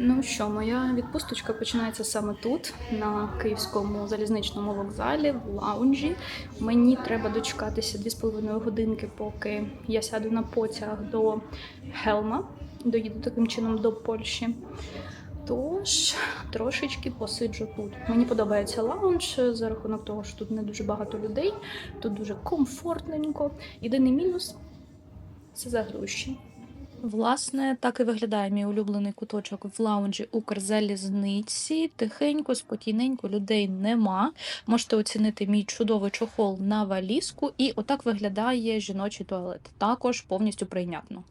Ну що, моя відпусточка починається саме тут, на київському залізничному вокзалі, в лаунжі. Мені треба дочекатися 2,5 годинки, поки я сяду на потяг до Хелма, доїду таким чином до Польщі. Тож трошечки посиджу тут. Мені подобається лаунж за рахунок того, що тут не дуже багато людей, тут дуже комфортненько. Єдиний мінус це за гроші. Власне, так і виглядає мій улюблений куточок в лаунжі Укрзалізниці. Тихенько, спокійненько, людей нема. Можете оцінити мій чудовий чохол на валізку, і отак виглядає жіночий туалет. Також повністю прийнятно.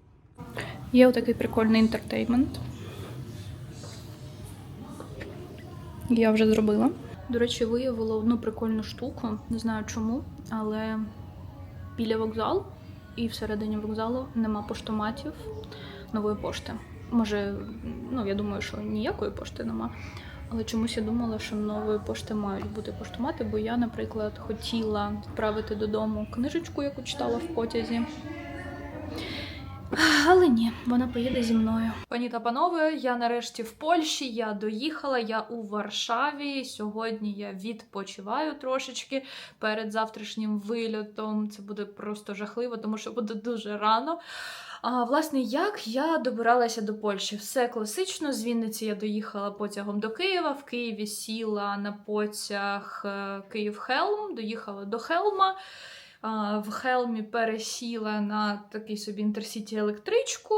Є отакий прикольний інтертеймент. Я вже зробила. До речі, виявила одну прикольну штуку. Не знаю чому, але біля вокзалу і всередині вокзалу нема поштоматів нової пошти. Може, ну я думаю, що ніякої пошти нема. Але чомусь я думала, що нової пошти мають бути поштомати, бо я, наприклад, хотіла відправити додому книжечку, яку читала в потязі. Але ні, вона поїде зі мною. Пані та панове, я нарешті в Польщі. Я доїхала, я у Варшаві. Сьогодні я відпочиваю трошечки перед завтрашнім вильотом. Це буде просто жахливо, тому що буде дуже рано. А власне, як я добиралася до Польщі? Все класично. З Вінниці я доїхала потягом до Києва. В Києві сіла на потяг е, Київ-Хелм, доїхала до Хелма. В Хелмі пересіла на такий собі інтерсіті електричку.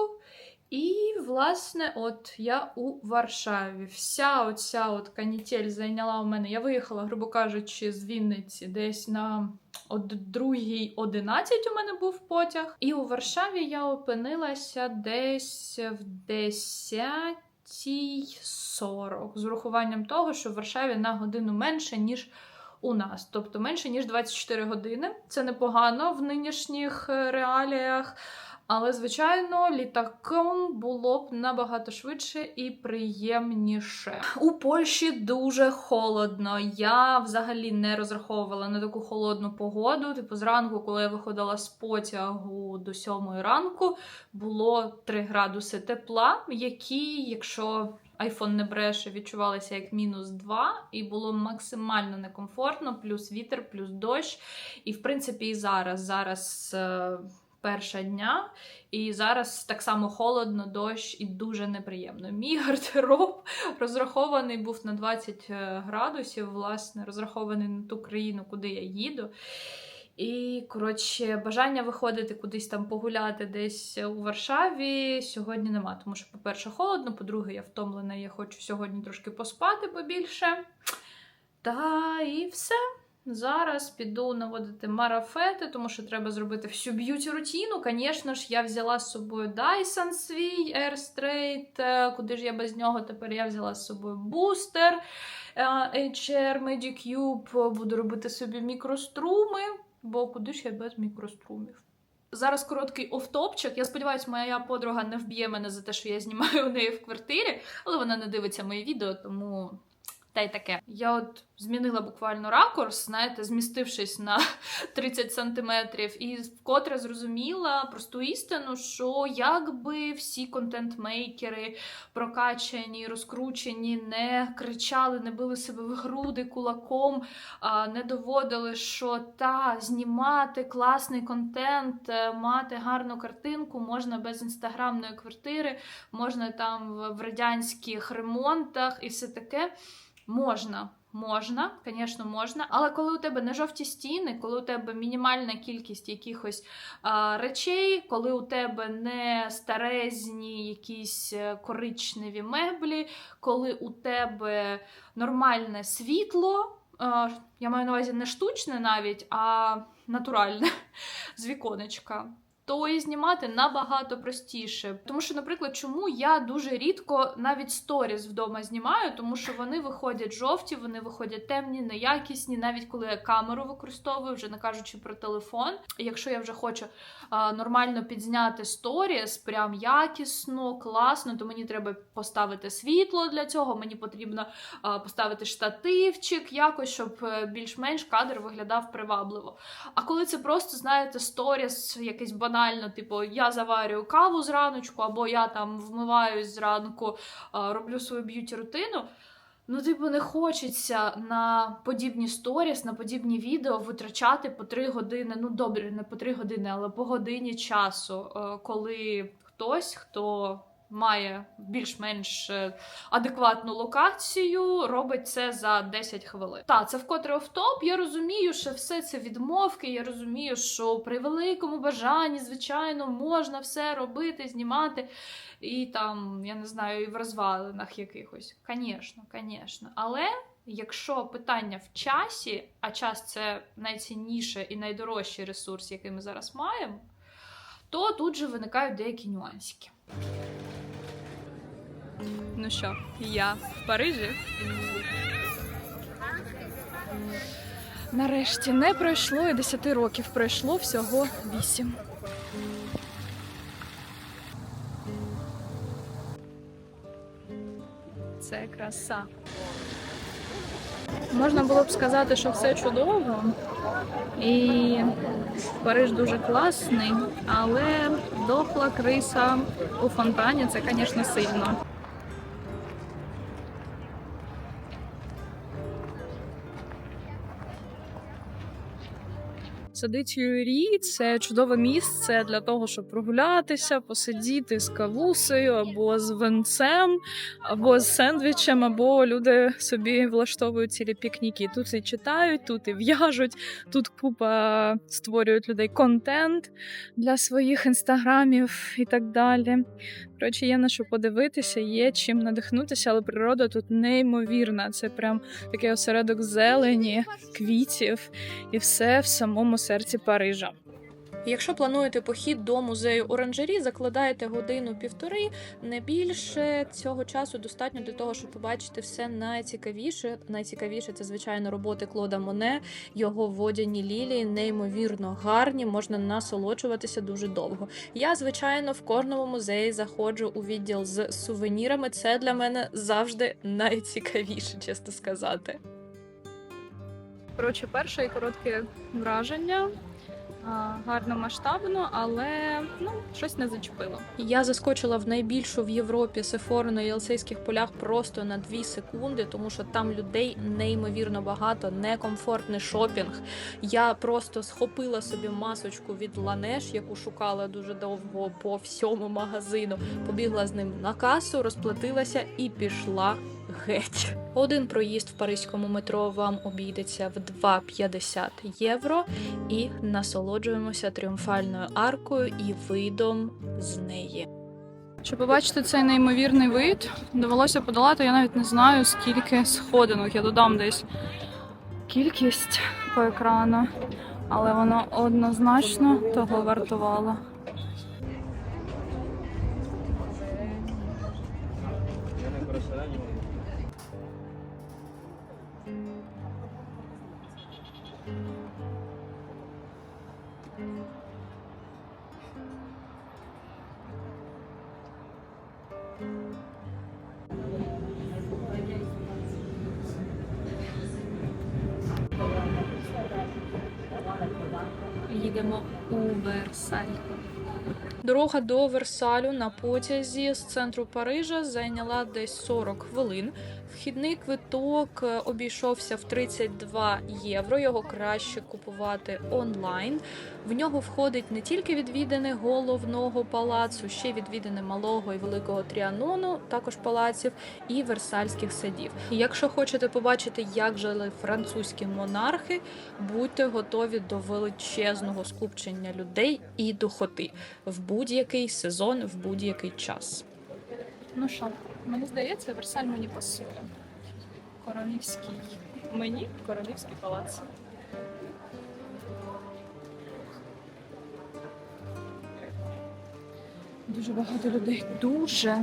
І, власне, от я у Варшаві. Вся оця от канітель зайняла у мене. Я виїхала, грубо кажучи, з Вінниці десь на от другій 11 у мене був потяг. І у Варшаві я опинилася десь в 10.40. З урахуванням того, що в Варшаві на годину менше, ніж у нас, тобто менше ніж 24 години. Це непогано в нинішніх е, реаліях. Але, звичайно, літаком було б набагато швидше і приємніше. У Польщі дуже холодно. Я взагалі не розраховувала на таку холодну погоду. Типу, зранку, коли я виходила з потягу до сьомої ранку, було 3 градуси тепла, які, якщо айфон не бреше, відчувалися як мінус 2, і було максимально некомфортно, плюс вітер, плюс дощ. І в принципі, і зараз. Зараз. е, Перша дня, і зараз так само холодно, дощ і дуже неприємно. Мій гардероб розрахований був на 20 градусів, власне, розрахований на ту країну, куди я їду. І, коротше, бажання виходити кудись там погуляти десь у Варшаві сьогодні нема. Тому що, по-перше, холодно, по-друге, я втомлена, я хочу сьогодні трошки поспати побільше. Та і все. Зараз піду наводити марафети, тому що треба зробити всю б'юті рутину. Звісно ж, я взяла з собою Dyson свій Air Straight. Е, Куди ж я без нього? Тепер я взяла з собою бустер е, HR Medicube. Буду робити собі мікроструми, бо куди ж я без мікрострумів? Зараз короткий офтопчик. Я сподіваюся, моя подруга не вб'є мене за те, що я знімаю у неї в квартирі, але вона не дивиться мої відео, тому та й таке. Я от змінила буквально ракурс, знаєте, змістившись на 30 сантиметрів, і вкотре зрозуміла просту істину, що якби всі контент-мейкери прокачані, розкручені, не кричали, не били себе в груди кулаком, не доводили, що та знімати класний контент, е, мати гарну картинку можна без інстаграмної квартири, можна там в в радянських ремонтах і все таке. Можна, можна, звісно, можна. Але коли у тебе не жовті стіни, коли у тебе мінімальна кількість якихось а, речей, коли у тебе не старезні якісь е, коричневі меблі, коли у тебе нормальне світло, а, я маю на увазі не штучне навіть, а натуральне з віконечка. То і знімати набагато простіше. Тому що, наприклад, чому я дуже рідко навіть сторіс вдома знімаю, тому що вони виходять жовті, вони виходять темні, неякісні, навіть коли я камеру використовую, вже не кажучи про телефон. Якщо я вже хочу а, нормально підзняти сторіс, прям якісно, класно, то мені треба поставити світло для цього. Мені потрібно а, поставити штативчик, якось, щоб е, більш-менш кадр виглядав привабливо. А коли це просто, знаєте, сторіс, якесь банальне банально, типу, я заварюю каву зраночку, або я там вмиваюсь зранку, роблю свою б'юті рутину. Ну, типу, не хочеться на подібні сторіс, на подібні відео витрачати по три години. Ну, добре, не по три години, але по годині часу, е, коли хтось, хто має більш-менш е, адекватну локацію, робить це за 10 хвилин. Так, це вкотре офтоп. Я розумію, що все це відмовки. Я розумію, що при великому бажанні, звичайно, можна все робити, знімати. І там, я не знаю, і в розвалинах якихось. Звісно, звісно. Але якщо питання в часі, а час це найцінніше і найдорожчий ресурс, який ми зараз маємо, то тут же виникають деякі нюансики. Ну що, я в Парижі. Нарешті не пройшло і 10 років, пройшло всього 8. Це краса. Можна було б сказати, що все чудово, і Париж дуже класний, але дохла криса у фонтані це, звісно, сильно. Сади Тюрі це чудове місце для того, щоб прогулятися, посидіти з кавусею або з венцем, або з сендвічем, або люди собі влаштовують цілі пікніки. Тут і читають, тут і в'яжуть, тут купа створюють людей контент для своїх інстаграмів і так далі. Коротше, є на що подивитися, є чим надихнутися, але природа тут неймовірна. Це прям такий осередок зелені, квітів і все в самому серці Парижа. Якщо плануєте похід до музею оранжері, закладаєте годину-півтори, не більше цього часу достатньо для того, щоб побачити все найцікавіше. Найцікавіше це звичайно роботи Клода Моне, його водяні лілії, неймовірно гарні, можна насолоджуватися дуже довго. Я, звичайно, в кожному музеї заходжу у відділ з сувенірами. Це для мене завжди найцікавіше, чесно сказати. Коротше, перше і коротке враження. Гарно масштабно, але ну щось не зачепило. Я заскочила в найбільшу в Європі сефору на Єлсейських полях просто на 2 секунди, тому що там людей неймовірно багато, некомфортний шопінг. Я просто схопила собі масочку від Ланеш, яку шукала дуже довго по всьому магазину. Побігла з ним на касу, розплатилася і пішла геть. Один проїзд в паризькому метро вам обійдеться в 2,50 євро і насолоджуємося тріумфальною аркою і видом з неї. Щоб побачити цей неймовірний вид, довелося подолати, я навіть не знаю, скільки сходинок. Я додам десь кількість по екрану, але воно однозначно того вартувало. Дорога до Версалю на потязі з центру Парижа зайняла десь 40 хвилин. Вхідний квиток е, обійшовся в 32 євро. Його краще купувати онлайн. В нього входить не тільки відвідини головного палацу, ще відвідини малого і великого тріанону, також палаців і версальських садів. Якщо хочете побачити, як жили французькі монархи, будьте готові до величезного скупчення людей і духоти в будь-який сезон, в будь-який час. Ну що, мені здається, Версаль мені пасує. Королівський. Мені королівський палац. Дуже багато людей. Дуже.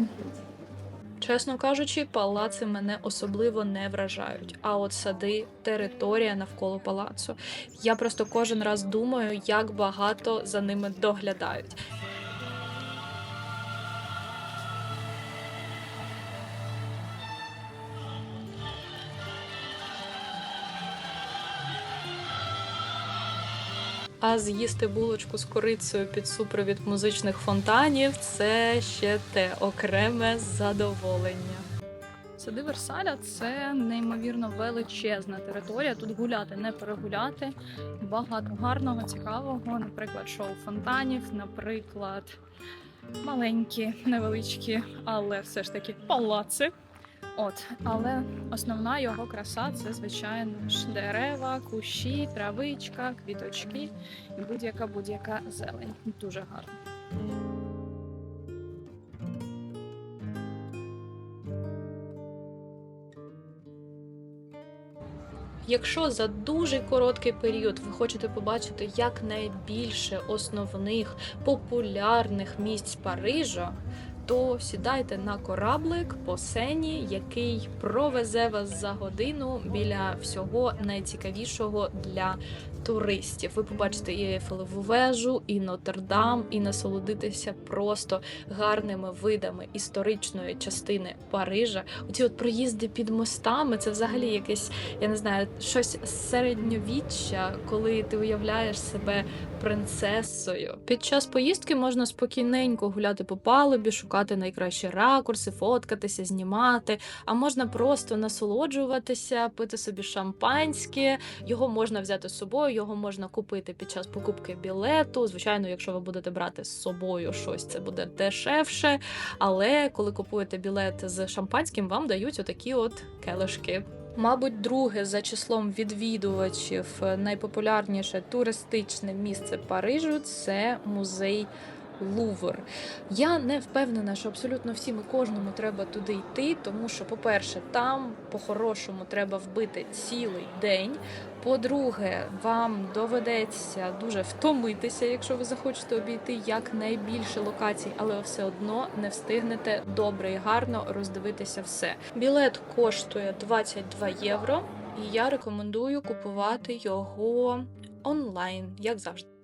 Чесно кажучи, палаци мене особливо не вражають. А от сади, територія навколо палацу. Я просто кожен раз думаю, як багато за ними доглядають. А з'їсти булочку з корицею під супровід музичних фонтанів це ще те окреме задоволення. Сади Версаля це неймовірно величезна територія. Тут гуляти не перегуляти. Багато гарного, цікавого, наприклад, шоу фонтанів, наприклад, маленькі, невеличкі, але все ж таки палаци. От, але основна його краса це, звичайно ж, дерева, кущі, травичка, квіточки і будь-яка будь-яка зелень. Дуже гарно. Якщо за дуже короткий період ви хочете побачити якнайбільше основних популярних місць Парижа, то сідайте на кораблик по сені, який провезе вас за годину біля всього найцікавішого для туристів. Ви побачите і Ейфелеву вежу, і Нотр-Дам, і насолодитеся просто гарними видами історичної частини Парижа. Оці от проїзди під мостами це взагалі якесь, я не знаю, щось середньовіччя, коли ти уявляєш себе принцесою. Під час поїздки можна спокійненько гуляти по палубі, шукати найкращі ракурси, фоткатися, знімати. А можна просто насолоджуватися, пити собі шампанське. Його можна взяти з собою, його можна купити під час покупки білету. Звичайно, якщо ви будете брати з собою щось, це буде дешевше. Але коли купуєте білет з шампанським, вам дають отакі от келишки. Мабуть, друге за числом відвідувачів найпопулярніше туристичне місце Парижу це музей Лувр. Я не впевнена, що абсолютно всім і кожному треба туди йти, тому що, по-перше, там по-хорошому треба вбити цілий день. По-друге, вам доведеться дуже втомитися, якщо ви захочете обійти якнайбільше локацій, але все одно не встигнете добре і гарно роздивитися все. Білет коштує 22 євро, і я рекомендую купувати його онлайн, як завжди.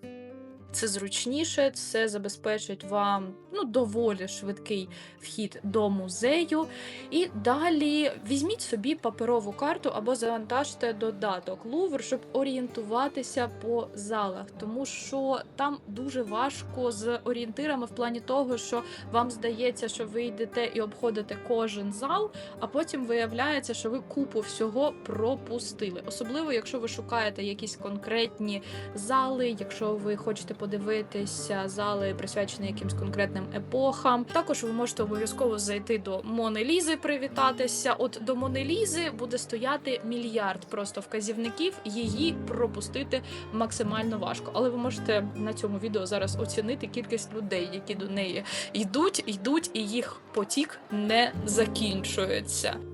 Це зручніше, це забезпечить вам ну доволі швидкий вхід до музею. І далі візьміть собі паперову карту або завантажте додаток Лувр, щоб орієнтуватися по залах, тому що там дуже важко з орієнтирами в плані того, що вам здається, що ви йдете і обходите кожен зал, а потім виявляється, що ви купу всього пропустили. Особливо, якщо ви шукаєте якісь конкретні зали, якщо ви хочете подивитися зали, присвячені якимсь конкретним епохам. Також ви можете обов'язково зайти до Мони Лізи, привітатися. От до Мони Лізи буде стояти мільярд просто вказівників. Її пропустити максимально важко. Але ви можете на цьому відео зараз оцінити кількість людей, які до неї йдуть, йдуть, і їх потік не закінчується.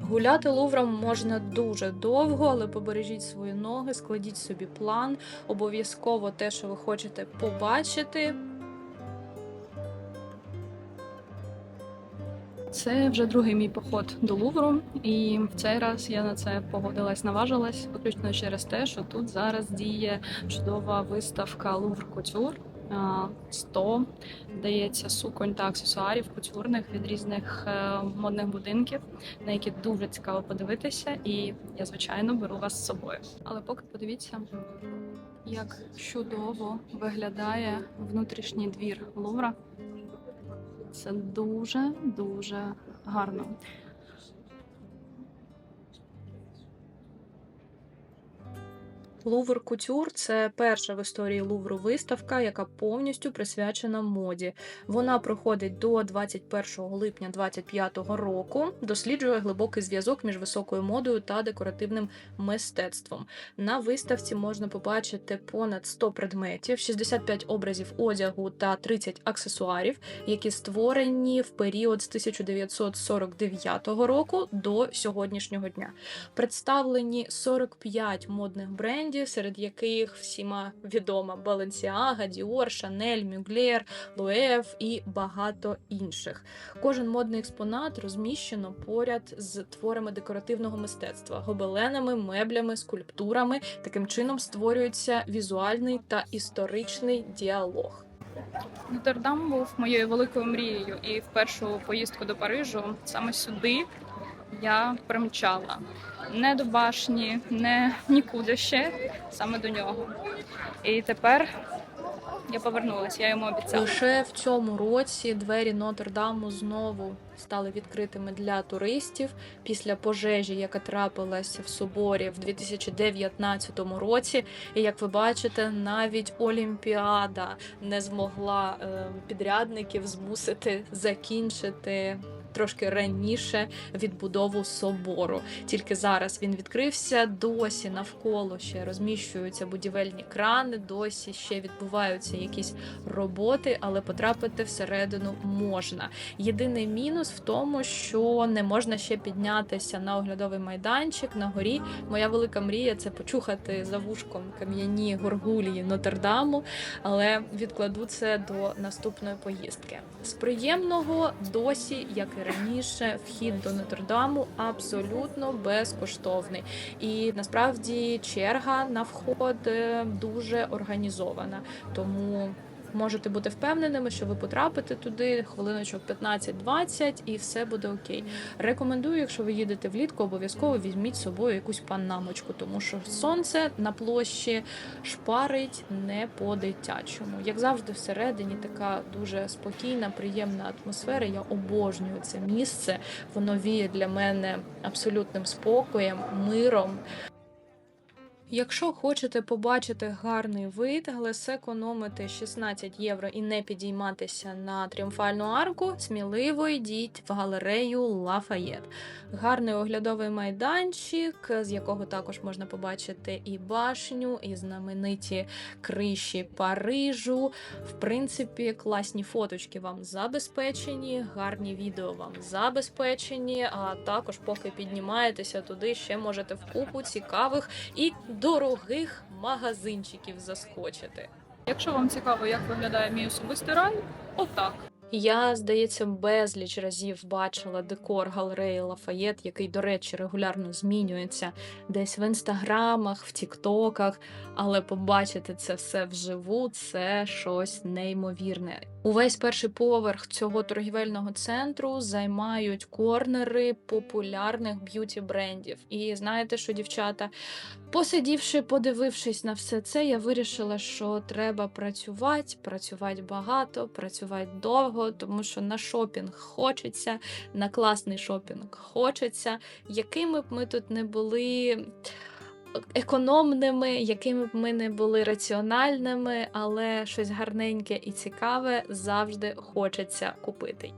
Гуляти Лувром можна дуже довго, але побережіть свої ноги, складіть собі план. Обов'язково те, що ви хочете побачити. Це вже другий мій поход до Лувру, і в цей раз я на це погодилась, наважилась, виключно через те, що тут зараз діє чудова виставка Лувр Кутюр. 100, здається, суконь та аксесуарів кутюрних від різних е, модних будинків, на які дуже цікаво подивитися, і я звичайно беру вас з собою. Але поки подивіться, як чудово виглядає внутрішній двір Лувра. Це дуже дуже гарно. Лувр Кутюр це перша в історії Лувру виставка, яка повністю присвячена моді. Вона проходить до 21 липня 2025 року. Досліджує глибокий зв'язок між високою модою та декоративним мистецтвом. На виставці можна побачити понад 100 предметів, 65 образів одягу та 30 аксесуарів, які створені в період з 1949 року до сьогоднішнього дня. Представлені 45 модних брендів, серед яких всіма відома Balenciaga, Dior, Chanel, Mugler, Loewe і багато інших. Кожен модний експонат розміщено поряд з творами декоративного мистецтва, гобеленами, меблями, скульптурами. Таким чином створюється візуальний та історичний діалог. Нотр-Дам був моєю великою мрією, і в першу поїздку до Парижу саме сюди я примчала не до башні, не нікуди ще, саме до нього. І тепер я повернулася, я йому обіцяла. Лише в цьому році двері Нотр-Даму знову стали відкритими для туристів після пожежі, яка трапилася в соборі в 2019 році. І як ви бачите, навіть Олімпіада не змогла е, підрядників змусити закінчити. Трошки раніше відбудову собору. Тільки зараз він відкрився. Досі навколо ще розміщуються будівельні крани, досі ще відбуваються якісь роботи, але потрапити всередину можна. Єдиний мінус в тому, що не можна ще піднятися на оглядовий майданчик на горі. Моя велика мрія це почухати за вушком кам'яні горгулії Нотр-Даму, але відкладу це до наступної поїздки. З приємного досі, як і раніше, вхід до Нотр-Даму абсолютно безкоштовний. І насправді черга на вход е, дуже організована. Тому можете бути впевненими, що ви потрапите туди хвилиночок 15-20 і все буде окей. Рекомендую, якщо ви їдете влітку, обов'язково візьміть з собою якусь панамочку, тому що сонце на площі шпарить не по-дитячому. Як завжди, всередині така дуже спокійна, приємна атмосфера. Я обожнюю це місце. Воно віє для мене абсолютним спокоєм, миром. Якщо хочете побачити гарний вид, але зекономити 16 євро і не підійматися на тріумфальну арку, сміливо йдіть в галерею Лафаєт. Гарний оглядовий майданчик, з якого також можна побачити і башню, і знамениті криші Парижу. В принципі, класні фоточки вам забезпечені, гарні відео вам забезпечені. А також, поки піднімаєтеся туди, ще можете в купу цікавих і дорогих магазинчиків заскочити. Якщо вам цікаво, як виглядає мій особистий рай, отак. Я, здається, безліч разів бачила декор галереї Лафаєт, який, до речі, регулярно змінюється десь в інстаграмах, в тіктоках, але побачити це все вживу це щось неймовірне. Увесь перший поверх цього торгівельного центру займають корнери популярних б'юті брендів. І знаєте, що дівчата, посидівши, подивившись на все це, я вирішила, що треба працювати, працювати багато, працювати довго, тому що на шопінг хочеться, на класний шопінг хочеться. Якими б ми тут не були. Економними, якими б ми не були раціональними, але щось гарненьке і цікаве завжди хочеться купити.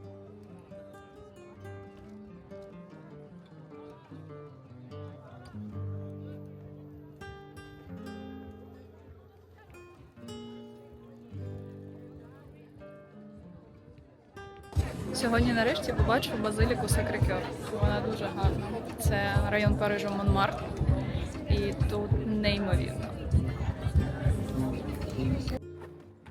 Сьогодні нарешті побачив базиліку Сакрикьор. Вона дуже гарна. Це район Парижу Монмарт. І тут неймовірно.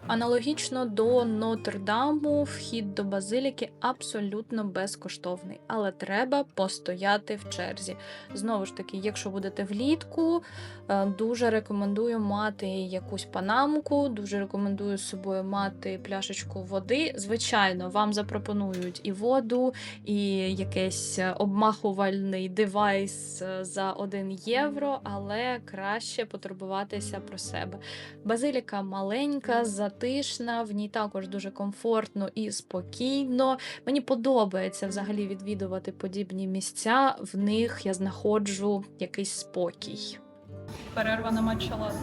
Аналогічно до Нотр-Даму, вхід до базиліки абсолютно безкоштовний, але треба постояти в черзі. Знову ж таки, якщо будете влітку, е, дуже рекомендую мати якусь панамку, дуже рекомендую з собою мати пляшечку води. Звичайно, вам запропонують і воду, і якийсь обмахувальний девайс е, за 1 євро, але краще потурбуватися про себе. Базиліка маленька, затишна, в ній також дуже комфортно і спокійно. Мені подобається взагалі відвідувати подібні місця. В них я знаходжу якийсь спокій. Перерва на лати.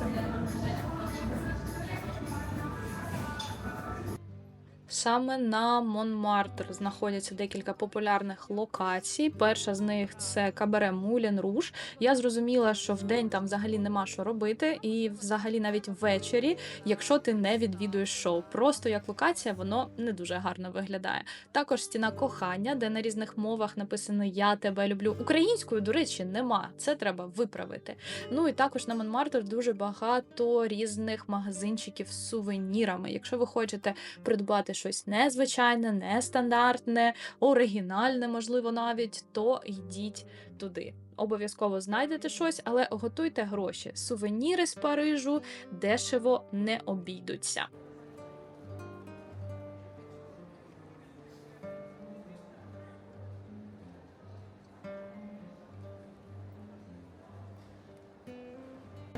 Саме на Монмартр знаходяться декілька популярних локацій. Перша з них це кабаре Мулін Руш. Я зрозуміла, що в день там взагалі нема що робити, і взагалі навіть ввечері, якщо ти не відвідуєш шоу. Просто як локація, воно не дуже гарно виглядає. Також стіна кохання, де на різних мовах написано Я тебе люблю. Українською, до речі, нема. Це треба виправити. Ну і також на Монмартр дуже багато різних магазинчиків з сувенірами. Якщо ви хочете придбати щось незвичайне, нестандартне, оригінальне, можливо, навіть, то йдіть туди. Обов'язково знайдете щось, але готуйте гроші. Сувеніри з Парижу дешево не обійдуться.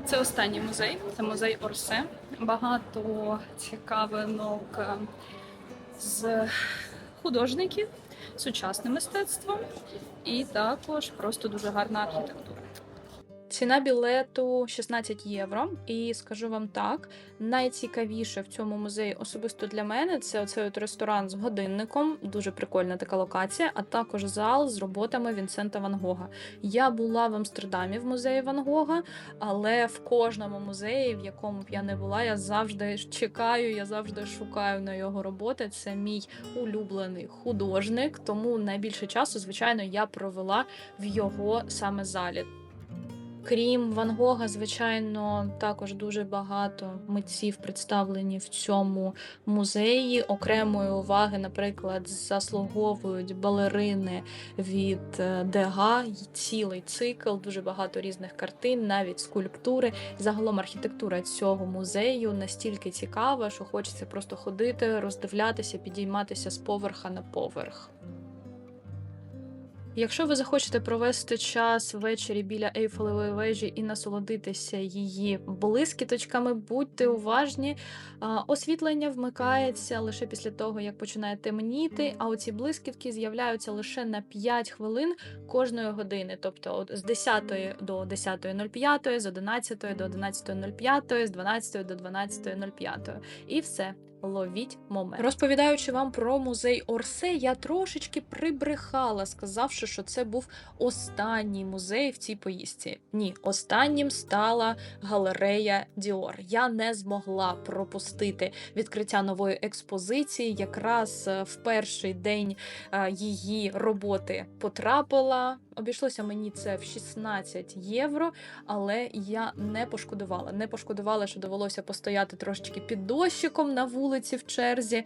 Це останній музей, це музей Орсе. Багато цікавинок з художників, сучасне мистецтво і також просто дуже гарна архітектура. Ціна білету 16 євро. І скажу вам так: найцікавіше в цьому музеї особисто для мене це оцей от ресторан з годинником, дуже прикольна така локація, а також зал з роботами Вінсента Ван Гога. Я була в Амстердамі в музеї Ван Гога, але в кожному музеї, в якому б я не була, я завжди чекаю, я завжди шукаю на його роботи. Це мій улюблений художник, тому найбільше часу, звичайно, я провела в його саме залі. Крім Ван Гога, звичайно, також дуже багато митців представлені в цьому музеї. Окремої уваги, наприклад, заслуговують балерини від е, Дега, цілий цикл, дуже багато різних картин, навіть скульптури. Загалом архітектура цього музею настільки цікава, що хочеться просто ходити, роздивлятися, підійматися з поверха на поверх. Якщо ви захочете провести час ввечері біля Ейфелевої вежі і насолодитися її блискіточками, будьте уважні. Освітлення вмикається лише після того, як починає темніти, а оці блискітки з'являються лише на 5 хвилин кожної години. Тобто от з 10 до 10.05, з 11 до 11.05, з 12 до 12.05. І все. Ловіть момент. Розповідаючи вам про музей Орсе, я трошечки прибрехала, сказавши, що це був останній музей в цій поїздці. Ні, останнім стала галерея Діор. Я не змогла пропустити відкриття нової експозиції. Якраз е, в перший день е, її роботи потрапила. Обійшлося мені це в 16 євро, але я не пошкодувала. Не пошкодувала, що довелося постояти трошечки під дощиком на вулиці в черзі.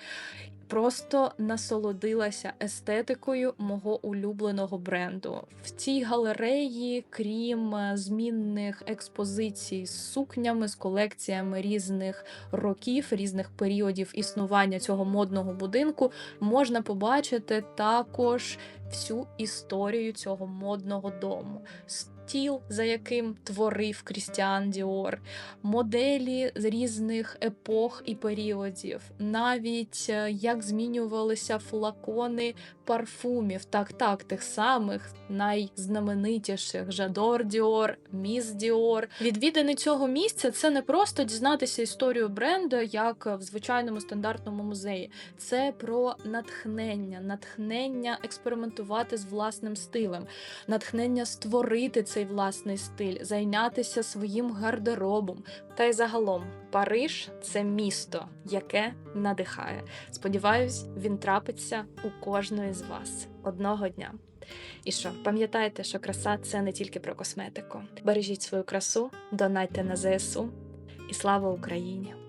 Просто насолодилася естетикою мого улюбленого бренду. В цій галереї, крім е, змінних експозицій з сукнями, з колекціями різних років, різних періодів існування цього модного будинку, можна побачити також всю історію цього модного дому. Стіл, за яким творив Крістіан Діор, моделі з різних епох і періодів, навіть е, як змінювалися флакони парфумів, так, так, тих самих найзнаменитіших Жадор Діор, Міс Діор. Відвідини цього місця це не просто дізнатися історію бренду, як в звичайному стандартному музеї. Це про натхнення, натхнення експериментувати з власним стилем, натхнення створити цей власний стиль, зайнятися своїм гардеробом. Та й загалом Париж це місто, яке надихає. Сподіваюсь, він трапиться у кожної з вас одного дня. І що, пам'ятайте, що краса це не тільки про косметику. Бережіть свою красу, донайте на ЗСУ і слава Україні!